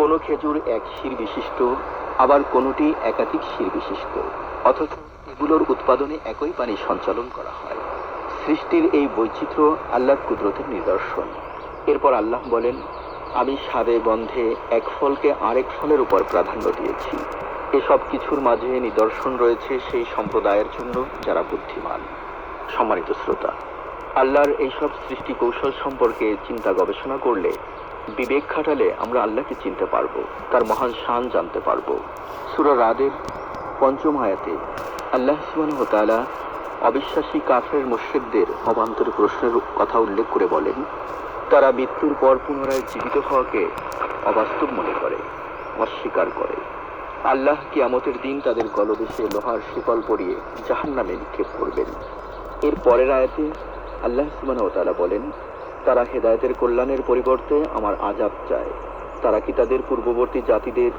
কোনো খেজুর এক শির বিশিষ্ট, আবার কোনোটি একাধিক শির বিশিষ্ট। অথচ এগুলোর উৎপাদনে একই পানি সঞ্চালন করা হয়। সৃষ্টির এই বৈচিত্র্য আল্লাহর কুদরতের নিদর্শন। এরপর আল্লাহ বলেন, আমি স্বাদে গন্ধে এক ফলকে আরেক ফলের উপর প্রাধান্য দিয়েছি। এসব কিছুর মাঝে নিদর্শন রয়েছে সেই সম্প্রদায়ের জন্য যারা বুদ্ধিমান। সম্মানিত শ্রোতা, আল্লাহর এইসব সৃষ্টি কৌশল সম্পর্কে চিন্তা গবেষণা করলে বিবেক খাটালে আমরা আল্লাহকে চিনতে পারব, তার মহান শান জানতে পারব। সুরা রাদের পঞ্চম আয়াতে আল্লাহ তাআলা অবিশ্বাসী কাফের মুশরিকদের অবান্তর প্রশ্নের কথা উল্লেখ করে বলেন, তারা মৃত্যুর পর পুনরায় জীবিত হওয়াকে অবাস্তব মনে করে, অস্বীকার করে। আল্লাহ কিয়ামতের দিন তাদের গলদেশে লোহার শিকল পরিয়ে জাহান্নামে নিক্ষেপ করবেন। এর পরের আয়াতে আল্লাহ তাআলা বলেন তারা হেদায়েতের কল্যাণের পরিবর্তে আমার আজাব চায়। তারা কি তাদের পূর্ববর্তী জাতিদের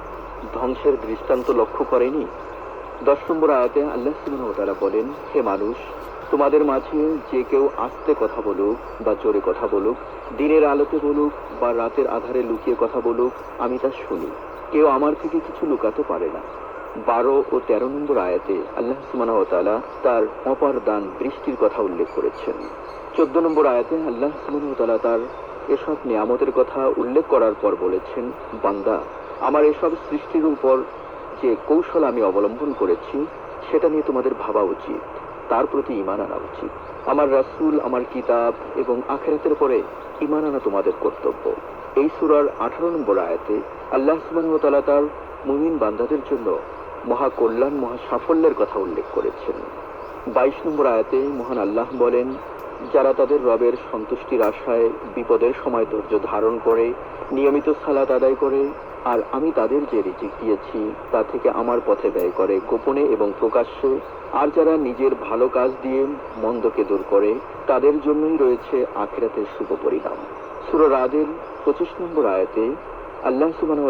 ধ্বংসের দৃষ্টান্ত লক্ষ্য করেনি? দশ নম্বর আয়াতে আল্লাহ ওয়া বলেন, হে মানুষ, তোমাদের মাঝে যে কেউ আস্তে কথা বলুক বা জোরে কথা বলুক, দিনের আলোতে বলুক বা রাতের আধারে লুকিয়ে কথা বলুক, আমি তা শুনি। কেউ আমার থেকে কিছু লুকাতে পারে না। বারো ও তেরো নম্বর আয়াতে আল্লাহ সুবহানাহু তার অপার দান বৃষ্টির কথা উল্লেখ করেছেন। চোদ্দ নম্বর আয়াতে আল্লাহ ওয়া তার এসব নিয়ামতের কথা উল্লেখ করার পর বলেছেন, বান্দা, আমার এসব সৃষ্টির উপর যে কৌশল আমি অবলম্বন করেছি, সেটা নিয়ে তোমাদের ভাবা উচিত। তার প্রতি ইমান আনা উচিত। আমার রাসূল, আমার কিতাব এবং আখেরাতের পরে ইমান আনা তোমাদের কর্তব্য। এই সুরার আঠারো নম্বর আয়াতে আল্লাহ তাআলা তার মুমিন বান্দাদের জন্য মহা কল্যাণ মহা সাফল্যের কথা উল্লেখ করেছেন। বাইশ নম্বর আয়াতে মহান আল্লাহ বলেন, যারা তাদের রবের সন্তুষ্টির আশায় বিপদের সময় ধৈর্য ধারণ করে, নিয়মিত সালাত আদায় করে, আর আমি তাদের যে রিজিক দিয়েছি, তা থেকে আমার পথে ব্যয় করে গোপনে এবং প্রকাশ্যে, আর যারা নিজের ভালো কাজ দিয়ে মন্দকে দূর করে, তাদের জন্যই রয়েছে আখেরাতের শুভ পরিণাম। সুর রাদের পঁচিশ নম্বর আয়াতে আল্লাহ সুবহানাহু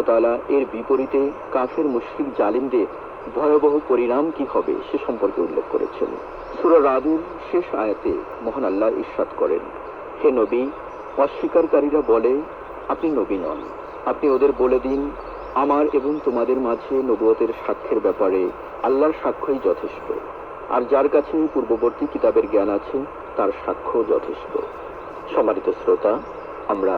এর বিপরীতে কাফের, মুশরিক, জালিমদের ভয়াবহ পরিণাম কি হবে সে সম্পর্কে উল্লেখ করেছেন। সূরা রাদের শেষ আয়াতে মহান আল্লাহ ইরশাদ করেন, হে নবী, অস্বীকারীরা বলে, আপনি নবী নন। আপনি ওদের বলে দিন, আমার এবং তোমাদের মাঝে নবুয়তের সাক্ষ্যের ব্যাপারে আল্লাহর সাক্ষ্যই যথেষ্ট। আর যার কাছে পূর্ববর্তী কিতাবের জ্ঞান আছে, তার সাক্ষ্য যথেষ্ট। সম্মানিত শ্রোতা, আমরা